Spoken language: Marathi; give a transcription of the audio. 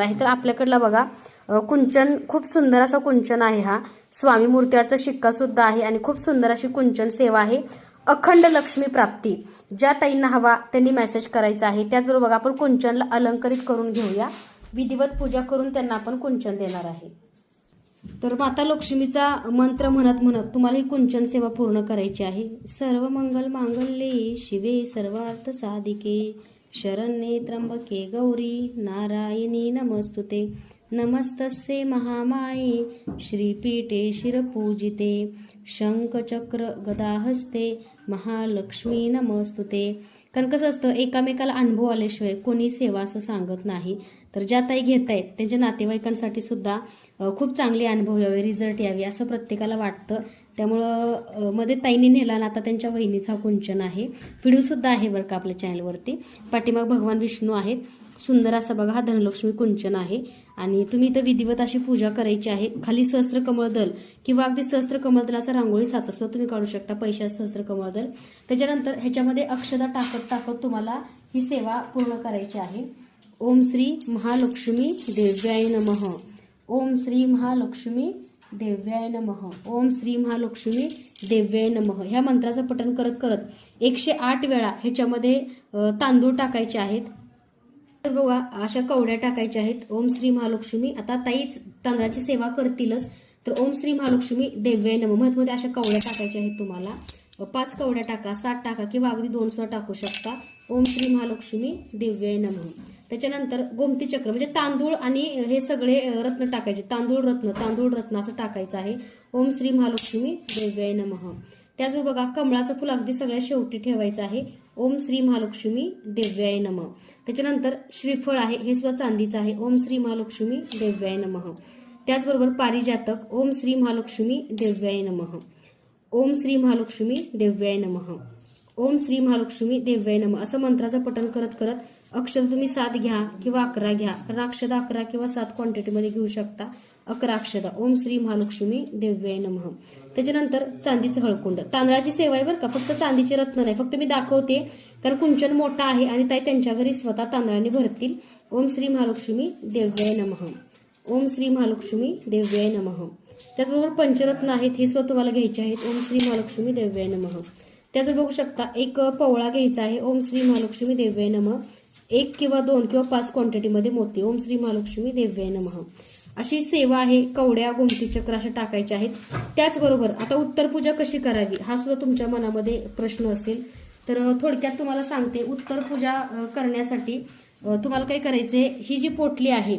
आहे तर आपल्याकडला बघा कुंचन खूप सुंदर असा कुंचन आहे हा. स्वामी मूर्त्याचा शिक्का सुद्धा आहे आणि खूप सुंदर अशी कुंचन सेवा आहे. अखंड लक्ष्मी प्राप्ती. ज्या ताईंना हवा त्यांनी मेसेज करायचा आहे. त्याचबरोबर बघा आपण कुंचनला अलंकरित करून घेऊया. विधिवत पूजा करून त्यांना आपण कुंचन देणार आहे. तर माता लक्ष्मीचा मंत्र म्हणत म्हणत तुम्हाला ही कुंचन सेवा पूर्ण करायची आहे. सर्व मंगल मांगल्ये शिवे सर्वार्थ साधिके. शरण्ये त्र्यंबके गौरी नारायणी नमस्तुते. नमस्तस्ये महामाये श्रीपीठे शिरपूजिते. शंखचक्र गदाहस्ते महालक्ष्मी नमस्तुते. कारण कसं असतं एकामेकाला अनुभव आल्याशिवाय कोणी सेवा असं सांगत नाही. तर ज्या ताई घेत आहेत त्यांच्या नातेवाईकांसाठी सुद्धा खूप चांगले अनुभव यावे रिझल्ट यावे असं प्रत्येकाला वाटतं. त्यामुळं मध्ये ताईने नेला ना आता त्यांच्या वहिनीचा हा कुंचन आहे. व्हिडिओसुद्धा आहे बरं का आपल्या चॅनलवरती पाठीमाग भगवान विष्णू आहेत. सुंदर असा बघा हा धनलक्ष्मी कुंचन आहे. आणि तुम्ही इथं विधिवत अशी पूजा करायची आहे. खाली सहस्त्र कमळदल किंवा अगदी सहस्त्र कमळदलाचा रांगोळी साचा सुद्धा तुम्ही काढू शकता पैशात सहस्त्र कमळदल त्याच्यानंतर ह्याच्यामध्ये अक्षदा टाकत टाकत तुम्हाला ही सेवा पूर्ण करायची आहे. ओम श्री महालक्ष्मी देव्याय नमः. ओम श्री महालक्ष्मी देव्याय नमः. ओम श्री महालक्ष्मी देव्याय नमः. ह्या मंत्राचं पठण करत करत एकशे आठ वेळा ह्याच्यामध्ये तांदूळ टाकायचे आहेत. तर बघा अशा कवड्या टाकायच्या आहेत. ओम श्री महालक्ष्मी. आता ताईच तांदळाची सेवा करतीलच. तर ओम श्री महालक्ष्मी देव्याय नम. महत्मध्ये अशा कवड्या टाकायच्या आहेत तुम्हाला. पाच कवड्या टाका सात टाका किंवा अगदी दोन सुद्धा टाकू शकता. ओम श्री महालक्ष्मी देव्याय नम. त्याच्यानंतर गोमती चक्र म्हणजे तांदूळ आणि हे सगळे रत्न टाकायचे. तांदूळ रत्न तांदूळ रत्न असं टाकायचं आहे. ओम श्री महालक्ष्मी देव्याय नमः. त्याचबरोबर बघा कमळाचं फुल अगदी सगळ्यात शेवटी ठेवायचं आहे. ओम श्री महालक्ष्मी देव्याय नम. त्याच्यानंतर श्रीफळ आहे हे सुद्धा चांदीचं आहे. ओम श्री महालक्ष्मी देव्याय नमः. त्याचबरोबर पारिजातक ओम श्री महालक्ष्मी देव्याय नमः. ओम श्री महालक्ष्मी देव्याय नमः. ओम श्री महालक्ष्मी देव्याय नमः. असं मंत्राचं पठण करत करत अक्षर तुम्ही सात घ्या किंवा अकरा घ्या. कारण अक्षर अकरा किंवा सात क्वांटिटीमध्ये घेऊ शकता. अकरा अक्षदा ओम श्री महालक्ष्मी देव्याय नमः. त्याच्यानंतर चांदीचं हळकुंड. तांदळाची सेवा आहे बरं का? फक्त चांदीचे रत्न नाही. फक्त मी दाखवते. कारण कुंचन मोठा आहे आणि ताई त्यांच्या घरी स्वतः तांदळाने भरतील. ओम श्री महालक्ष्मी देव्याय नमः. ओम श्री महालक्ष्मी देव्याय नमः. त्याचबरोबर पंचरत्न आहेत हे सुद्धा तुम्हाला घ्यायचे आहेत. ओम श्री महालक्ष्मी देव्याय नमः. त्याचं बघू शकता. एक पवळा घ्यायचा आहे. ओम श्री महालक्ष्मी देव्याय नमः. एक किंवा दोन किंवा पाच क्वांटिटीमध्ये मोती. ओम श्री महालक्ष्मी देव्याय नमः. अशी सेवा आहे कवड्या गोमती चक्र अशा टाकायच्या आहेत. त्याचबरोबर आता उत्तर पूजा कशी करावी हा सुद्धा तुमच्या मनामध्ये प्रश्न असेल. तर थोडक्यात तुम्हाला सांगते उत्तर पूजा करण्यासाठी तुम्हाला काय करायचंय ही जी पोटली आहे